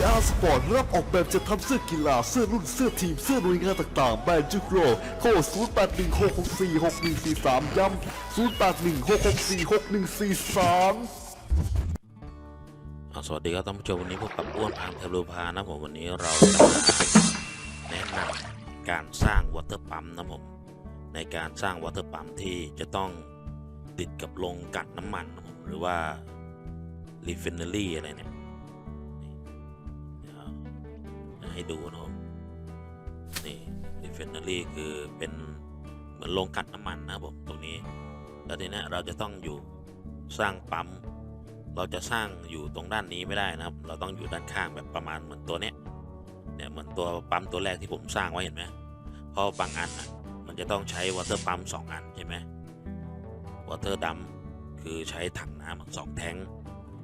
VR Sport รับออกแบบจะทำเสื้อกีฬา เสื้อรุ่น เสื้อทีม เสื้อหน่วยงานต่างๆ แบรนด์จุกโรโค้ด0816646143 ย้ำ0816646143สวัสดีครับท่านผู้ชมวันนี้พบกับอ้วนพามเทลูพานะผมวันนี้เราจะแนะนำการสร้างวอเตอร์ปั๊มนะผมในการสร้างวอเตอร์ปั๊มที่จะต้องติดกับโรงกลันน้ำมันนะผมหรือว่ารีฟินเนอรี่อะไรเนี่ย ให้ดูนะผมนี่รีฟินเนอรี่คือเป็นเหมือนโรงกลันน้ำมันนะครับผมตรงนี้ แล้วทีนี้เราจะต้องอยู่สร้างปั๊ม เราจะสร้างอยู่ตรงด้านนี้ไม่ได้นะครับ เราต้องอยู่ด้านข้างแบบประมาณเหมือนตัวเนี้ยเนี่ยเหมือนตัวปั๊มตัวแรกที่ผมสร้างไว้เห็นไหมเพราะบางอันอะมันจะต้องใช้วอเตอร์ปั๊มสองอันใช่ไหมวอเตอร์ดัมคือใช้ถังน้ำสองแทง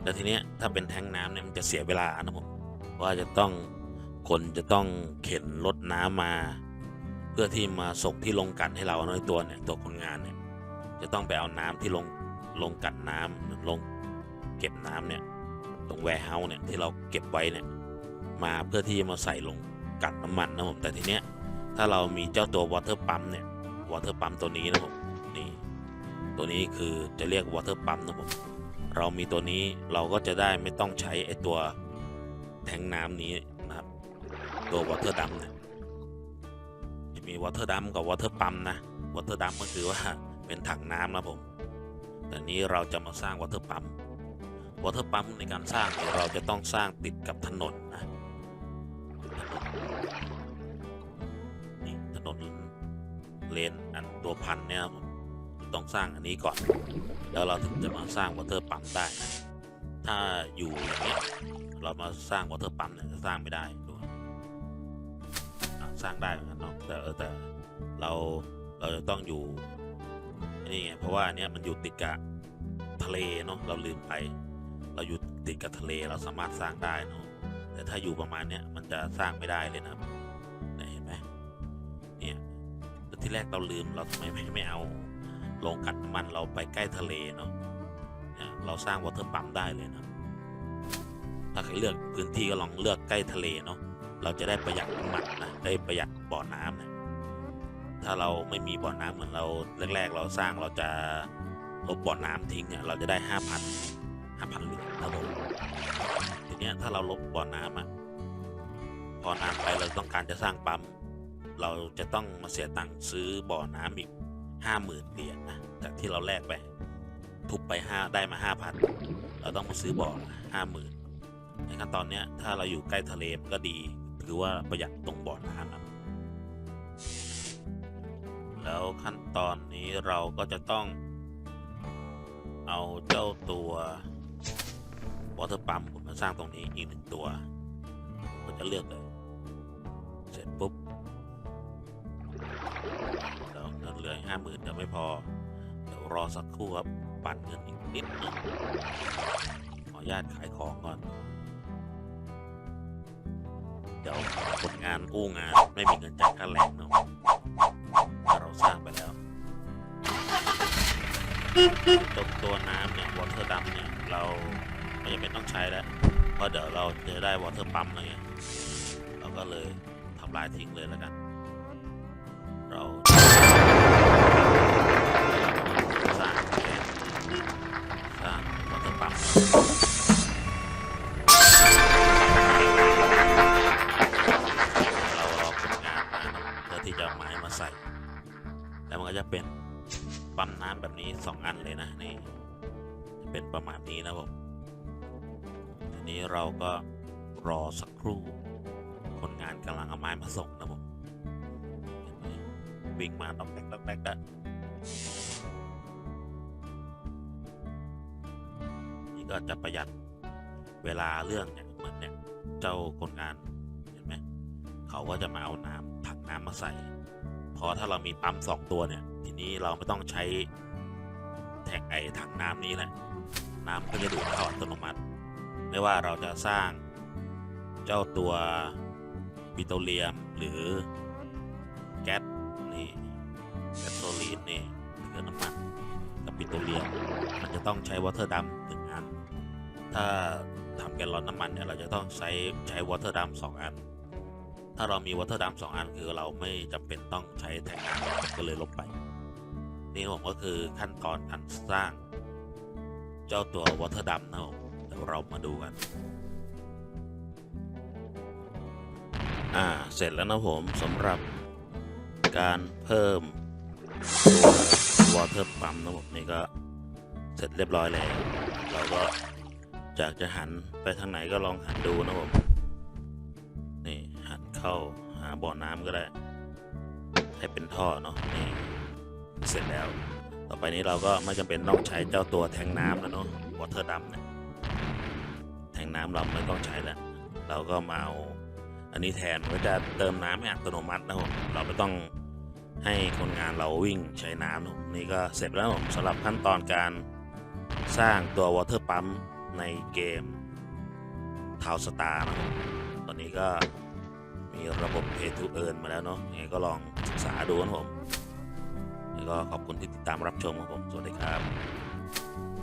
แล้วทีเนี้ยถ้าเป็นแทงน้ำเนี่ยมันจะเสียเวลานะผมว่าจะต้อง คนจะต้องเข็นรถน้ำมา เพื่อที่มาส่งที่ลงกันให้เราในตัวเนี่ยตัวคนงานเนี่ยจะต้องไปเอาน้ำที่ลงลงกันน้ำลงเก็บน้ำเนี่ยตรงแวร์เฮาส์เนี่ยที่เราเก็บไว้เนี่ยมาเพื่อที่มาใส่ลงกัดน้ำมันนะผมแต่ทีเนี้ยถ้าเรามีเจ้าตัววอเตอร์ปั๊มเนี่ยวอเตอร์ปั๊มตัวนี้นะผมนี่ตัวนี้คือจะเรียกวอเตอร์ปั๊มนะผมเรามีตัวนี้เราก็จะได้ไม่ต้องใช้ไอตัวแทงน้ำนี้ ตัววอเตอร์ดัมเนี่ยจะมีวอเตอร์ดัมกับวอเตอร์ปั๊มนะวอเตอร์ดัมก็คือว่าเป็นถังน้ำนะผม แต่นี้เราจะมาสร้างวอเตอร์ปั๊มวอเตอร์ปั๊มในการสร้างเนี่ยเราจะต้องสร้างติดกับถนนนะนี่ถนนเลนอันตัวพันเนี่ยผมต้องสร้างอันนี้ก่อน แล้วเราถึงจะมาสร้างวอเตอร์ปั๊มได้นะถ้าอยู่อย่างเงี้ยเรามาสร้างวอเตอร์ปั๊มเนี่ยจะสร้างไม่ได้ สร้างได้เหมือนกันเนาะแต่แต่เราเราจะต้องอยู่นี่ไงเพราะว่าเนี้ยมันอยู่ติดกับทะเลเนาะเราลืมไป เราอยู่ติดกับทะเลเราสามารถสร้างได้เนอะแต่ถ้าอยู่ประมาณเนี้ยมันจะสร้างไม่ได้เลยนะเนี่ยเห็นไหมเนี่ยที่แรกเราลืมเราทำไมไม่ไม่เอาโรงกลันน้ำมันเราไปใกล้ทะเลเนาะเนี่ยเราสร้างวอเตอร์ปั๊มได้เลยนะถ้าใครเลือกพื้นที่ก็ลองเลือกใกล้ทะเลเนาะ เราจะได้ประหยัดน้ำมันนะได้ประหยัดบ่อน้ำนะถ้าเราไม่มีบ่อน้ำเหมือนเราแรก ๆ เราสร้างเราจะลบบ่อน้ำทิ้งเนี่ยเราจะได้ห้าพันห้าพันเหรียญครับผมทีเนี้ยถ้าเราลบบ่อน้ำอะพอนานไปเราต้องการจะสร้างปั๊มเราจะต้องมาเสียตังค์ซื้อบ่อน้ำอีกห้าหมื่นเหรียญนะจากที่เราแลกไป ทุบไปห้าได้มาห้าพันเราต้องมาซื้อบ่อห้าหมื่นในขั้นตอนเนี้ยถ้าเราอยู่ใกล้ทะเลก็ดี ถือว่าประหยัดตรงบ่อน้ำนแล้วขั้นตอนนี้เราก็จะต้องเอาเจ้าตัววอเตอร์ปั๊มผมมาสร้างตรงนี้อีกหนึ่งตัวก็จะเลือกเลย เสร็จปุ๊บเดี๋ยวเงินเหลือห้าหมื่นเดี๋ยวไม่พอ เดี๋ยวรอสักครู่ครับปั่นเงินอีกนิดนึงขออนุญาตขายของก่อน เดี๋ยวคนงานอู้งานไม่มีเงินจ่ายค่าแรงเนาะเราสร้างไปแล้วตัวตัวน้ำเนี่ยวอเตอร์ดัมเนี่ยเราไม่จำเป็นต้องใช้แล้วเพราะเดี๋ยวเราจะได้วอเตอร์ปั๊มอะไรเงี้ยเราก็เลยทำลายทิ้งเลยแล้วกัน แบบนี้สองอันเลยนะนี่จะเป็นประมาณนี้นะผมทีนี้เราก็รอสักครู่ คนงานกำลังเอาไม้มาส่งนะผมเห็นไหมวิ่งมาตอกแตกตอกแตกอะนี่ก็จะประหยัดเวลาเรื่องเนี่ยเหมือนเนี่ยเจ้าคนงานเห็นไหมเขาก็จะมาเอาน้ำถังน้ำมาใส่พอถ้าเรามีปั๊มสองตัวเนี่ย ทีนี้เราไม่ต้องใช้ แทงไอถังน้ำนี้แหละ น้ำก็จะดูดเข้าอัตโนมัติไม่ว่าเราจะสร้างเจ้าตัวปิโตรเลียมหรือแก๊สนี่แก๊สโซลีนนี่คือน้ำมันกับปิโตรเลียมมันจะต้องใช้วอเตอร์ดัมหนึ่งอัน ถ้าทำแกลลอนน้ำมันเนี่ยเราจะต้องใช้ใช้วอเตอร์ดัมสองอัน ถ้าเรามีวอเตอร์ดัมสองอันคือเราไม่จำเป็นต้องใช้แทงน้ำก็เลยลบไป นี่ผมก็คือขั้นตอนการสร้าง เจ้าตัววอเตอร์ดัมนะผมเดี๋ยวเรามาดูกัน อ่า เสร็จแล้วนะผมสำหรับการเพิ่มตัววอเตอร์ปั๊มนะผมนี่ก็เสร็จเรียบร้อยแล้วเราก็จากจะหันไปทางไหนก็ลองหันดูนะผมนี่หันเข้าหาบ่อน้ำก็ได้ ให้เป็นท่อเนาะนี่ เสร็จแล้ว ต่อไปนี้เราก็ไม่จำเป็นต้องใช้เจ้าตัวแทงน้ำแล้วเนาะวอเตอร์ดัมเนี่ยแทงน้ำเราไม่ต้องใช้แล้ว เราก็มาเอาอันนี้แทนก็จะเติมน้ำให้อัตโนมัตินะผมเราไม่ต้องให้คนงานเราวิ่งใช้น้ำนะนี่ก็เสร็จแล้วผมสำหรับขั้นตอนการสร้างตัววอเตอร์ปั๊มในเกมทาวสตาร์นะตอนนี้ก็มีระบบ Pay to Earn มาแล้วเนาะยังไงก็ลองศึกษาดูนะผมแล้ว ก็ขอบคุณที่ติดตามรับชมครับผม สวัสดีครับ